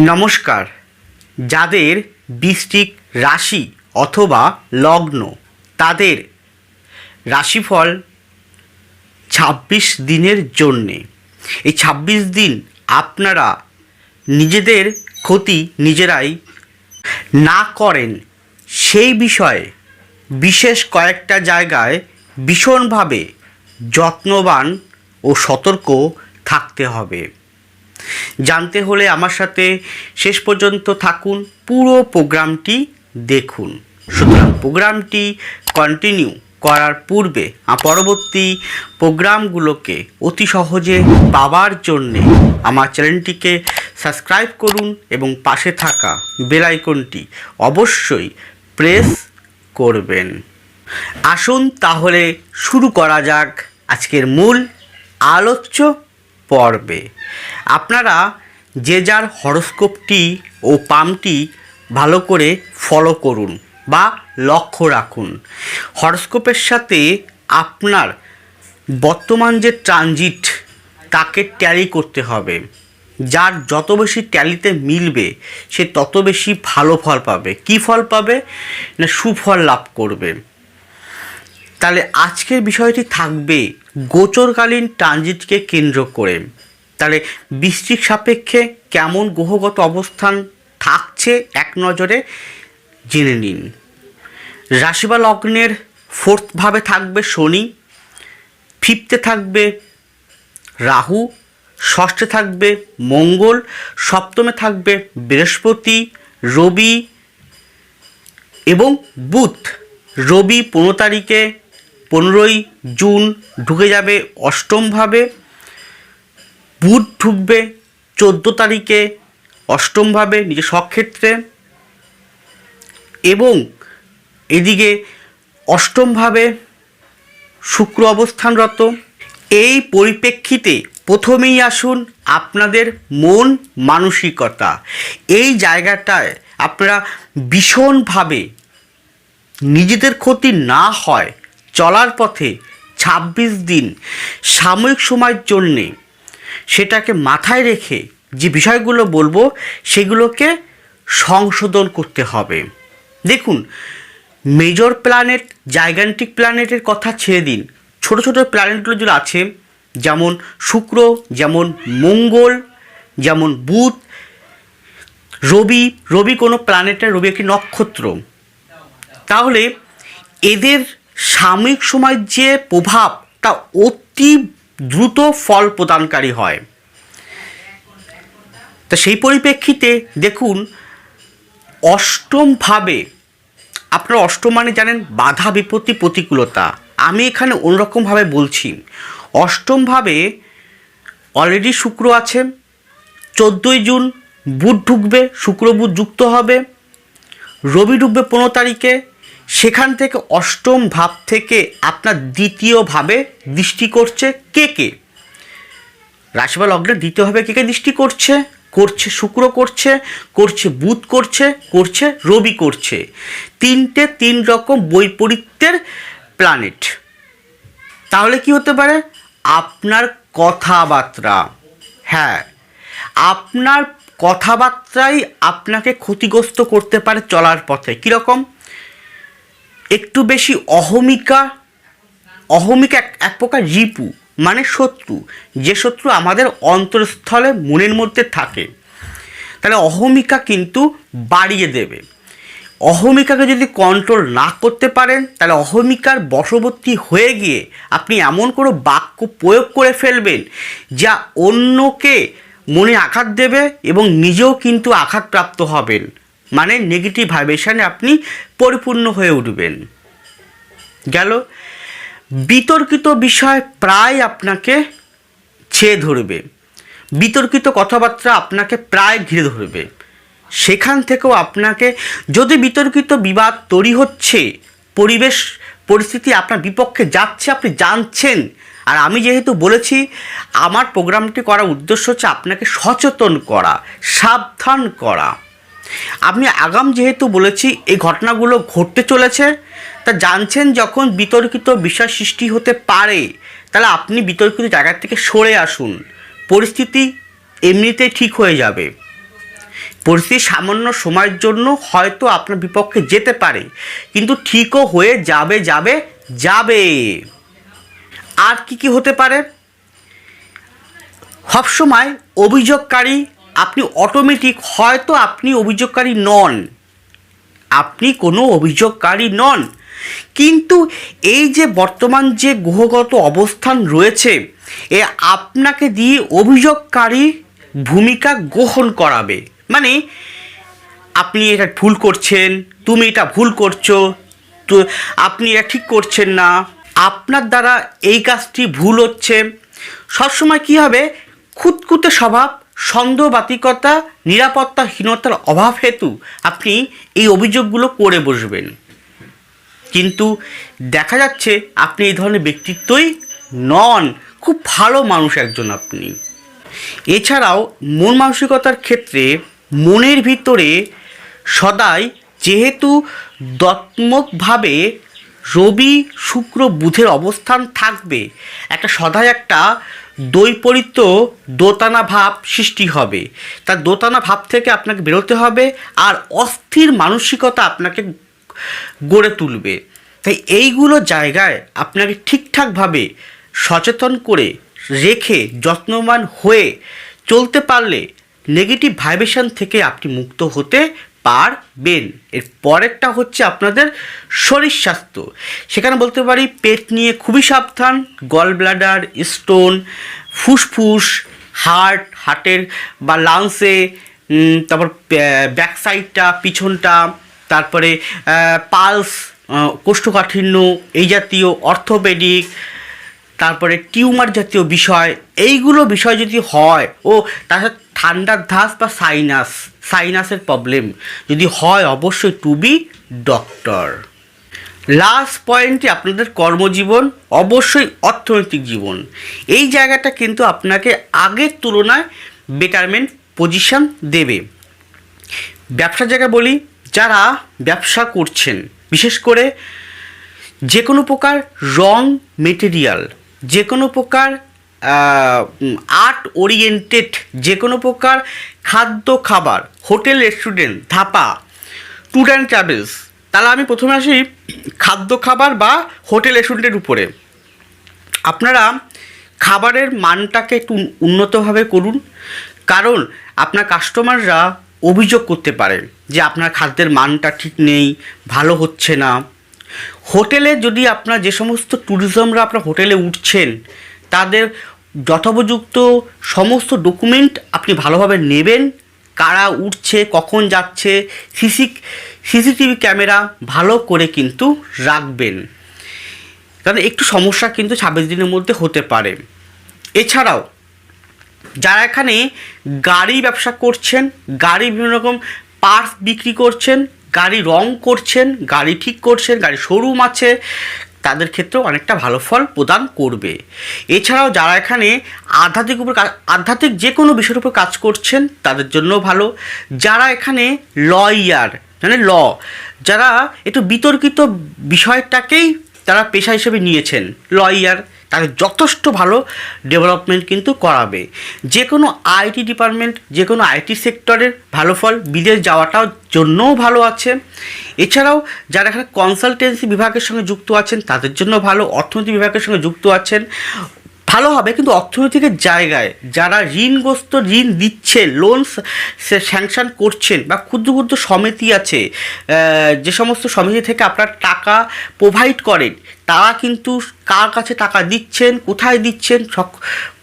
নমস্কার। যাদের বৃষ্টিক রাশি অথবা লগ্ন, তাদের রাশিফল ছাব্বিশ দিনের জন্যে। এই ছাব্বিশ দিন আপনারা নিজেদের ক্ষতি নিজেরাই না করেন। সেই বিষয়ে বিশেষ কয়েকটা জায়গায় ভীষণভাবে যত্নবান ও সতর্ক থাকতে হবে। জানতে হলে আমার সাথে শেষ পর্যন্ত থাকুন, পুরো প্রোগ্রামটি দেখুন। সুতরাং প্রোগ্রামটি কন্টিনিউ করার পূর্বে পরবর্তী প্রোগ্রামগুলোকে অতি সহজে পাওয়ার জন্যে আমার চ্যানেলটিকে সাবস্ক্রাইব করুন এবং পাশে থাকা বেল আইকনটি অবশ্যই প্রেস করবেন। আসুন তাহলে শুরু করা যাক আজকের মূল আলোচ্য পর্বে। আপনারা যে যার হরস্কোপটি ও পামটি ভালো করে ফলো করুন বা লক্ষ্য রাখুন। হরস্কোপের সাথে আপনার বর্তমান যে ট্রানজিট, তাকে ট্যালি করতে হবে। যার যত বেশি ট্যালিতে মিলবে, সে তত বেশি ভালো ফল পাবে। কি ফল পাবে? না সুফল লাভ করবে। তাহলে আজকের বিষয়টি থাকবে গোচরকালীন ট্রানজিটকে কেন্দ্র করে। তাহলে বৃষ্টিক সাপেক্ষে কেমন গ্রহগত অবস্থান থাকছে এক নজরে জেনে নিন। রাশি বা লগ্নের ফোর্থভাবে থাকবে শনি ফিফতে থাকবে রাহু, ষষ্ঠে থাকবে মঙ্গল, সপ্তমে থাকবে বৃহস্পতি, রবি এবং বুধ। রবি পনেরো তারিখে পনেরোই জুন ঢুকে যাবে অষ্টমভাবে বুধ ঢুকবে চোদ্দ তারিখে অষ্টমভাবে নিজের স্বক্ষেত্রে এবং এদিকে অষ্টমভাবে শুক্র অবস্থানরত। এই পরিপ্রেক্ষিতে প্রথমেই আসুন আপনাদের মন মানসিকতা। এই জায়গাটায় আপনারা ভীষণভাবে নিজেদের ক্ষতি না হয় চলার পথে ২৬ দিন সাময়িক সময়ের জন্যে সেটাকে মাথায় রেখে যে বিষয়গুলো বলব, সেগুলোকে সংশোধন করতে হবে। দেখুন মেজর প্ল্যানেট জাইগান্টিক প্ল্যানেটের কথা ছেড়ে দিন। ছোট ছোট প্ল্যানেটগুলো যেগুলো আছে, যেমন শুক্র, যেমন মঙ্গল, যেমন বুধ, রবি রবি কোনো প্ল্যানেটের রবি একটি নক্ষত্র। তাহলে এদের সাময়িক সময়ের যে প্রভাব, তা অতি দ্রুত ফল প্রদানকারী হয়। তা সেই পরিপ্রেক্ষিতে দেখুন, অষ্টমভাবে, আপনারা অষ্টম মানে জানেন বাধা বিপত্তি প্রতিকূলতা। আমি এখানে অন্যরকমভাবে বলছি। অষ্টমভাবে অলরেডি শুক্র আছে, চোদ্দোই জুন বুধ ঢুকবে, শুক্র বুধ যুক্ত হবে, রবি ঢুকবে পনেরো তারিখে সেখান থেকে অষ্টম ভাব থেকে আপনার দ্বিতীয়ভাবে দৃষ্টি করছে কে কে? রাশি বা লগ্নে দ্বিতীয়ভাবে কে কে দৃষ্টি করছে? করছে শুক্র করছে করছে বুধ করছে করছে রবি করছে। তিনটে তিন রকম বৈপরীত্যের প্ল্যানেট তাহলে কি হতে পারে? আপনার কথাবার্তা। হ্যাঁ আপনার কথাবার্তাই আপনাকে ক্ষতিগ্রস্ত করতে পারে চলার পথে। কীরকম? একটু বেশি অহমিকা অহমিকা এক প্রকার রিপু মানে শত্রু। যে শত্রু আমাদের অন্তরস্থলে মনের মধ্যে থাকে। তাহলে অহমিকা কিন্তু বাড়িয়ে দেবে। অহমিকাকে যদি কন্ট্রোল না করতে পারেন, তাহলে অহমিকার বশবর্তী হয়ে গিয়ে আপনি এমন কোনো বাক্য প্রয়োগ করে ফেলবেন, যা অন্যকে মনে আঘাত দেবে এবং নিজেও কিন্তু আঘাতপ্রাপ্ত হবেন। মানে নেগেটিভ ভাইব্রেশনে আপনি পরিপূর্ণ হয়ে উঠবেন। গেল? বিতর্কিত বিষয় প্রায় আপনাকে ছেয়ে ধরবে। বিতর্কিত কথাবার্তা আপনাকে প্রায় ঘিরে ধরবে। সেখান থেকেও আপনাকে, যদি বিতর্কিত বিবাদ তৈরি হচ্ছে, পরিবেশ, পরিস্থিতি আপনার বিপক্ষে যাচ্ছে, আপনি জানছেন, আর আমি যেহেতু বলেছি, আমার প্রোগ্রামটি করার উদ্দেশ্য হচ্ছে আপনাকে সচেতন করা, সাবধান করা। আপনি আগাম যেহেতু বলেছি, এই ঘটনাগুলো ঘটতে চলেছে, তা জানছেন যখন বিতর্কিত বিষয় সৃষ্টি হতে পারে, তাহলে আপনি বিতর্কিত জায়গা থেকে সরে আসুন। পরিস্থিতি এমনিতেই ঠিক হয়ে যাবে। পরিস্থিতি সামান্য সময়ের জন্য হয়তো আপনার বিপক্ষে যেতে পারে, কিন্তু ঠিকও হয়ে যাবে যাবে যাবে। আর কি কি হতে পারে? সবসময় অভিযোগকারী আপনি অটোমেটিক হয়তো আপনি অভিযোগকারী নন। আপনি কোনো অভিযোগকারী নন। কিন্তু এই যে বর্তমান যে গ্রহগত অবস্থান রয়েছে, এ আপনাকে দিয়ে অভিযোগকারী ভূমিকা গ্রহণ করাবে। মানে আপনি এটা ভুল করছেন, তুমি এটা ভুল করছ, তো আপনি এটা ঠিক করছেন না, আপনার দ্বারা এই কাজটি ভুল হচ্ছে। সবসময় কী হবে? খুঁতখুঁতে স্বভাব সন্দেহবাতিকতা, নিরাপত্তাহীনতার অভাব হেতু আপনি এই অভিযোগগুলো করে বসবেন। কিন্তু দেখা যাচ্ছে আপনি এই ধরনের ব্যক্তিত্বই নন, খুব ভালো মানুষ একজন আপনি। এছাড়াও মন মানসিকতার ক্ষেত্রে মনের ভিতরে সদাই যেহেতু দত্মকভাবে রবি শুক্র বুধের অবস্থান থাকবে, একটা সদাই একটা দৈপরীত্য দোতানা ভাব সৃষ্টি হবে। তার দোতানা ভাব থেকে আপনাকে বেরোতে হবে আর অস্থির মানসিকতা আপনাকে গড়ে তুলবে। তাই এইগুলো জায়গায় আপনাকে ঠিকঠাকভাবে সচেতন করে রেখে যত্নবান হয়ে চলতে পারলে নেগেটিভ ভাইব্রেশন থেকে আপনি মুক্ত হতে পারবেন। এর পরেরটা হচ্ছে আপনাদের শরীর স্বাস্থ্য। সেখানে বলতে পারি, পেট নিয়ে খুবই সাবধান গল ব্লাডার স্টোন ফুসফুস হার্ট হার্টের বা লাংসে তারপর ব্যাক সাইডটা পিছনটা, তারপরে পালস কোষ্ঠকাঠিন্য, এই জাতীয় অর্থোপেডিক তারপরে টিউমার জাতীয় বিষয়, এইগুলো বিষয় যদি হয়, ও, তার ঠান্ডার ধাস বা সাইনাস সাইনাসের প্রবলেম যদি হয় অবশ্যই টু বি ডক্টর লাস্ট পয়েন্টে আপনাদের কর্মজীবন, অবশ্যই অর্থনৈতিক জীবন। এই জায়গাটা কিন্তু আপনাকে আগের তুলনায় বেটারমেন্ট পজিশন দেবে। ব্যবসার জায়গায় বলি, যারা ব্যবসা করছেন, বিশেষ করে যে কোনো প্রকার রং মেটেরিয়াল যে কোনো প্রকার আর্ট ওরিয়েন্টেড যে কোনো প্রকার খাদ্য, খাবার, hotel restaurant dhaba tour and travels তাহলে আমি প্রথমে আসি খাদ্য, খাবার বা হোটেল রেস্টুরেন্টের উপরে। আপনারা খাবারের মানটাকে একটু উন্নতভাবে করুন, কারণ আপনার কাস্টমাররা অভিযোগ করতে পারে যে আপনার খাদ্যের মানটা ঠিক নেই, ভালো হচ্ছে না। হোটেলে যদি আপনার যে সমস্ত ট্যুরিজমরা আপনার হোটেলে উঠছেন তাদের যথোপযুক্ত সমস্ত ডকুমেন্ট আপনি ভালোভাবে নেবেন, কারা উঠছে, কখন যাচ্ছে, সিসি, সিসিটিভি ক্যামেরা ভালো করে কিন্তু রাখবেন। কারণ একটু সমস্যা কিন্তু ছাব্বিশ দিনের মধ্যে হতে পারে। এছাড়াও, যারা এখানে গাড়ি ব্যবসা করছেন, গাড়ি বিভিন্ন রকম পার্টস বিক্রি করছেন, গাড়ি রং করছেন, গাড়ি ঠিক করছেন, গাড়ি শোরুম আছে তাদের ক্ষেত্রেও অনেকটা ভালো ফল প্রদান করবে। এছাড়াও যারা এখানে আধ্যাত্মিক উপর আধ্যাত্মিক যে কোনো বিষয়ের উপর কাজ করছেন, তাদের জন্য ভালো। যারা এখানে লয়ার মানে ল, যারা একটু বিতর্কিত বিষয়টাকেই তারা পেশা হিসেবে নিয়েছেন, লয়ার। তাদের যথেষ্ট ভালো ডেভেলপমেন্ট কিন্তু করাবে। যে কোনো আইটি ডিপার্টমেন্ট যে কোনো আইটি সেক্টরের ভালো ফল বিদেশ যাওয়াটাও জন্যও ভালো আছে। এছাড়াও যারা এখানে কনসালটেন্সি বিভাগের সঙ্গে যুক্ত আছেন, তাদের জন্য ভালো, অর্থনীতি বিভাগের সঙ্গে যুক্ত আছেন ভালো হবে, কিন্তু অর্থনৈতিকের জায়গায় যারা ঋণগ্রস্ত ঋণ দিচ্ছে লোন স্যাংশন করছেন বা ক্ষুদ্র ক্ষুদ্র সমিতি আছে যে সমস্ত সমিতি থেকে আপনার টাকা প্রোভাইড করেন, তারা কিন্তু কার কাছে টাকা দিচ্ছেন, কোথায় দিচ্ছেন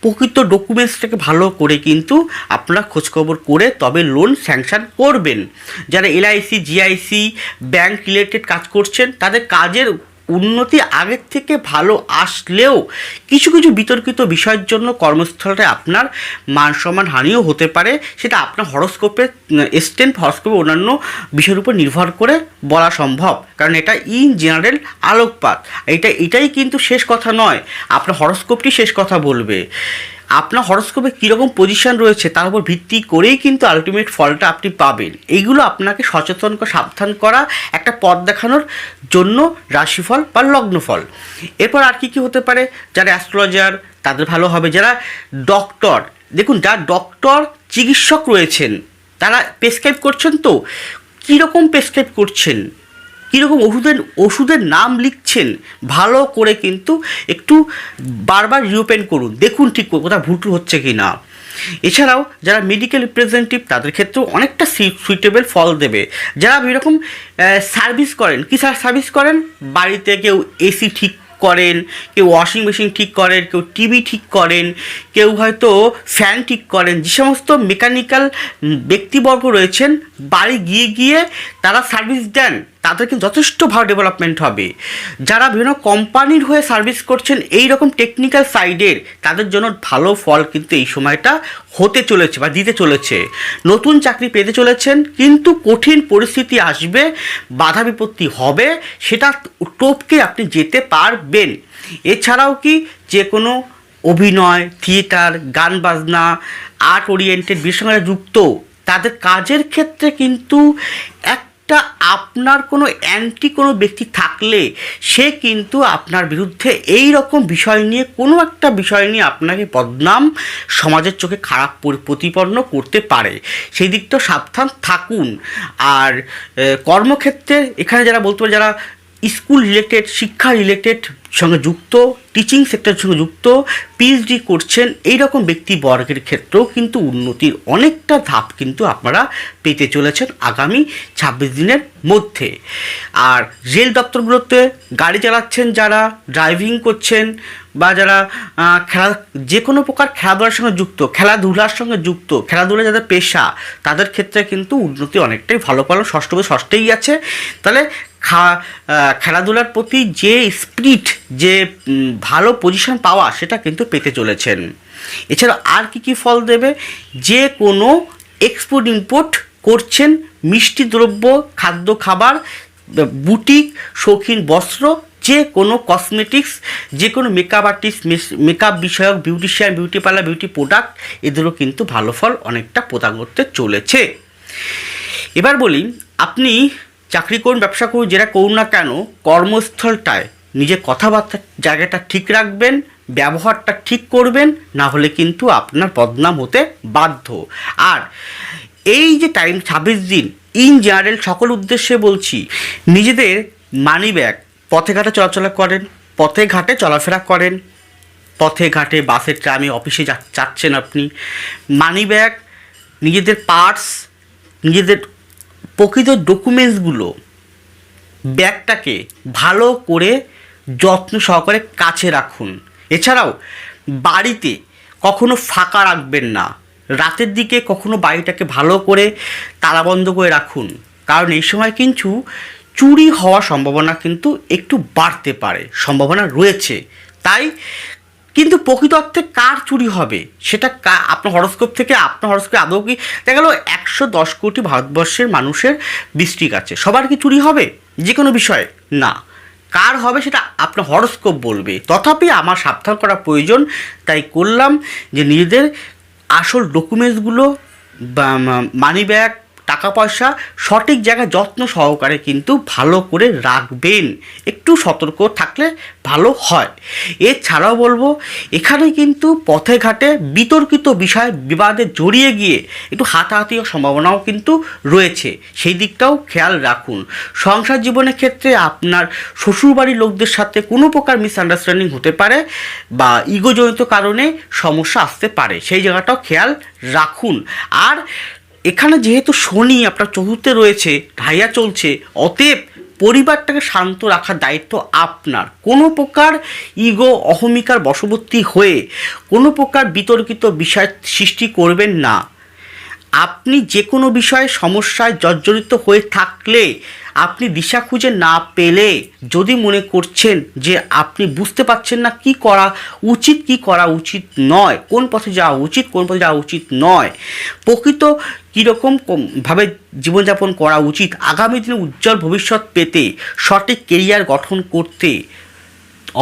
প্রকৃত ডকুমেন্টসটাকে ভালো করে কিন্তু আপনারা খোঁজখবর করে তবে লোন স্যাংশন করবেন। যারা এলআইসি জিআইসি ব্যাংক রিলেটেড কাজ করছেন, তাদের কাজের উন্নতি আগের থেকে ভালো আসলেও কিছু কিছু বিতর্কিত বিষয়ের জন্য কর্মস্থলে আপনার মান সম্মান হানিও হতে পারে। সেটা আপনার হরস্কোপে স্টেন্ট হরস্কোপে অন্যান্য বিষয়ের উপর নির্ভর করে বলা সম্ভব। কারণ এটা ইন জেনারেল আলোকপাত। এটা, এটাই কিন্তু শেষ কথা নয়। আপনার হরস্কোপটি শেষ কথা বলবে। আপনার হরস্কোপে কীরকম পজিশন রয়েছে, তার উপর ভিত্তি করেই কিন্তু আলটিমেট ফলটা আপনি পাবেন। এইগুলো আপনাকে সচেতন সাবধান করা একটা পথ দেখানোর জন্য রাশিফল বা লগ্নফল। এরপর আর কী কী হতে পারে? যারা অ্যাস্ট্রোলজার তাদের ভালো হবে। যারা ডক্টর দেখুন যারা ডক্টর চিকিৎসক রয়েছেন, তারা প্রেসক্রাইব করছেন তো, কীরকম প্রেসক্রাইব করছেন? কীরকম ওষুধের ওষুধের নাম লিখছেন? ভালো করে কিন্তু একটু বারবার রিওপেন করুন, দেখুন ঠিক কোথাও ভুল টুল হচ্ছে কি না এছাড়াও যারা মেডিকেল রিপ্রেজেন্টেটিভ তাদের ক্ষেত্রেও অনেকটা সুইটেবল ফল দেবে। যারা এরকম সার্ভিস করেন, কী সার্ভিস করেন? বাড়িতে কেউ এসি ঠিক করেন, কেউ ওয়াশিং মেশিন ঠিক করেন, কেউ টিভি ঠিক করেন, কেউ হয়তো ফ্যান ঠিক করেন। যে সমস্ত মেকানিক্যাল ব্যক্তিবর্গ রয়েছেন, বাড়ি গিয়ে গিয়ে তারা সার্ভিস দেন। তাদের কিন্তু যথেষ্ট ভালো ডেভেলপমেন্ট হবে। যারা বিভিন্ন কোম্পানির হয়ে সার্ভিস করছেন এই রকম টেকনিক্যাল সাইডের তাদের জন্য ভালো ফল কিন্তু এই সময়টা হতে চলেছে বা দিতে চলেছে। নতুন চাকরি পেতে চলেছেন, কিন্তু কঠিন পরিস্থিতি আসবে, বাধা বিপত্তি হবে, সেটা টোপকে আপনি যেতে পারবেন। এছাড়াও কি যে কোনো অভিনয়, থিয়েটার, গান বাজনা আর্ট ওরিয়েন্টেড বিষয়ের যুক্ত, তাদের কাজের ক্ষেত্রে কিন্তু একটা আপনার কোনো অ্যান্টি কোনো ব্যক্তি থাকলে সে কিন্তু আপনার বিরুদ্ধে এই রকম বিষয় নিয়ে কোনো একটা বিষয় নিয়ে আপনাকে বদনাম সমাজের চোখে খারাপ প্রতিপন্ন করতে পারে। সেই দিকটা সাবধান থাকুন। আর কর্মক্ষেত্রে এখানে যারা বলতে পারে, যারা স্কুল রিলেটেড শিক্ষা রিলেটেড সঙ্গে যুক্ত টিচিং সেক্টরের সঙ্গে যুক্ত পিএইচডি করছেন এই রকম ব্যক্তিবর্গের ক্ষেত্রেও কিন্তু উন্নতির অনেকটা ধাপ কিন্তু আপনারা পেতে চলেছেন আগামী ছাব্বিশ দিনের মধ্যে। আর রেল দপ্তরগুলোতে গাড়ি চালাচ্ছেন যারা ড্রাইভিং করছেন বা যারা খেলা, যে কোনো প্রকার খেলাধুলার সঙ্গে যুক্ত, খেলাধুলার সঙ্গে যুক্ত খেলাধুলা যাদের পেশা, তাদের ক্ষেত্রে কিন্তু উন্নতি অনেকটাই ভালো ভালো ষষ্ঠ ষষ্ঠেই আছে। তাহলে খা খেলাধুলার প্রতি যে স্পিরিট যে ভালো পজিশন পাওয়া, সেটা কিন্তু পেতে চলেছেন। এছাড়া আর কি কি ফল দেবে? যে কোনো এক্সপোর্ট ইম্পোর্ট করছেন মিষ্টি দ্রব্য, খাদ্য খাবার, বুটিক, শৌখিন বস্ত্র, যে কোনো কসমেটিক্স যে কোনো মেকআপ আর্টিস্ট মেকআপ বিষয়ক beautician beauty parlour beauty product এদেরও কিন্তু ভালো ফল অনেকটা প্রদান করতে চলেছে। এবার বলি, আপনি চাকরি করুন, ব্যবসা করুন, যেটা করুন না কেন, কর্মস্থলটায় নিজের কথাবার্তার জায়গাটা ঠিক রাখবেন, ব্যবহারটা ঠিক করবেন, না হলে কিন্তু আপনার বদনাম হতে বাধ্য। আর এই যে টাইম, ছাব্বিশ দিন, ইন জেনারেল সকল উদ্দেশ্যে বলছি, নিজেদের মানি ব্যাগ, পথে ঘাটে চলাচলা করেন, পথে ঘাটে চলাফেরা করেন, পথে ঘাটে বাসে, ট্রামে, অফিসে যাচ্ছেন আপনি। মানি ব্যাগ, নিজেদের পার্টস, নিজেদের প্রকৃত ডকুমেন্টসগুলো ব্যাগটাকে ভালো করে যত্ন সহকারে কাছে রাখুন। এছাড়াও বাড়িতে কখনো ফাঁকা রাখবেন না। রাতের দিকে কখনো বাড়িটাকে ভালো করে তালাবন্ধ করে রাখুন। কারণ এই সময় কিন্তু চুরি হওয়ার সম্ভাবনা কিন্তু একটু বাড়তে পারে। সম্ভাবনা রয়েছে। তাই কিন্তু প্রকৃত অর্থে কার চুরি হবে? সেটা আপনার হরস্কোপ থেকে আপনার হরস্কোপে আদৌ কি, দেখা গেলো একশো দশ কোটি ভারতবর্ষের মানুষের ডিস্ট্রিক্ট আছে। সবার কি চুরি হবে? যে কোনো বিষয়ে, না। কার হবে সেটা আপনার হরস্কোপ বলবে। তথাপি আমার সাবধান করা প্রয়োজন, তাই করলাম যে নিজেদের আসল ডকুমেন্টসগুলো মানি ব্যাগ টাকা পয়সা সঠিক জায়গায় যত্ন সহকারে কিন্তু ভালো করে রাখবেন। একটু সতর্ক থাকলে ভালো হয়। এছাড়াও বলব, এখানে কিন্তু পথে ঘাটে বিতর্কিত বিষয় বিবাদে জড়িয়ে গিয়ে একটু হাতাহাতির সম্ভাবনাও কিন্তু রয়েছে। সেই দিকটাও খেয়াল রাখুন। সংসার জীবনের ক্ষেত্রে আপনার শ্বশুরবাড়ির লোকদের সাথে কোনো প্রকার মিসআন্ডারস্ট্যান্ডিং হতে পারে বা ইগোজনিত কারণে সমস্যা আসতে পারে। সেই জায়গাটাও খেয়াল রাখুন। আর এখানে যেহেতু শনি আপনার চতুর্থে রয়েছে, ঢাইয়া চলছে, অতএব পরিবারটাকে শান্ত রাখার দায়িত্ব আপনার। কোনো প্রকার ইগো অহমিকার বশবর্তী হয়ে কোনো প্রকার বিতর্কিত বিষয় সৃষ্টি করবেন না। আপনি যে কোনো বিষয়ে সমস্যায় জর্জরিত হয়ে থাকলে, আপনি দিশা খুঁজে না পেলে যদি মনে করছেন যে আপনি বুঝতে পারছেন না কি করা উচিত, কি করা উচিত নয়, কোন পথে যাওয়া উচিত, কোন পথে যাওয়া উচিত নয়, প্রকৃত কীরকম ভাবে জীবনযাপন করা উচিত, আগামী দিনে উজ্জ্বল ভবিষ্যৎ পেতে সঠিক কেরিয়ার গঠন করতে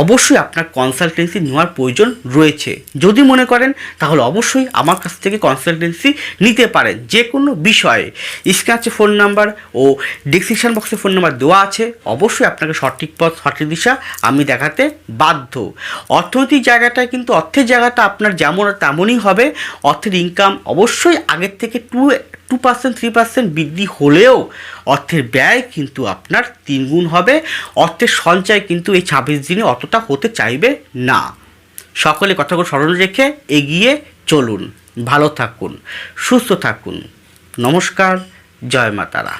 অবশ্যই আপনার কনসালটেন্সি নেওয়ার প্রয়োজন রয়েছে। যদি মনে করেন, তাহলে অবশ্যই আমার কাছ থেকে কনসালটেন্সি নিতে পারেন যে কোনো বিষয়ে। স্ক্র্যাচে ফোন নাম্বার ও ডিসক্রিপশন বক্সে ফোন নাম্বার দেওয়া আছে, অবশ্যই আপনাকে সঠিক পথ, সঠিক দিশা আমি দেখাতে বাধ্য। অর্থনৈতিক জায়গাটায় কিন্তু অর্থের জায়গাটা আপনার যেমন তেমনই হবে, অর্থের ইনকাম অবশ্যই আগের থেকে two two percent three percent বৃদ্ধি হলেও অর্থের ব্যয় কিন্তু আপনার তিনগুণ হবে। অর্থের সঞ্চয় কিন্তু এই ছাব্বিশ দিনে অতটা হতে চাইবে না। সকলে কথাগুলো স্মরণ রেখে এগিয়ে চলুন। ভালো থাকুন, সুস্থ থাকুন। নমস্কার, জয় মাতারা।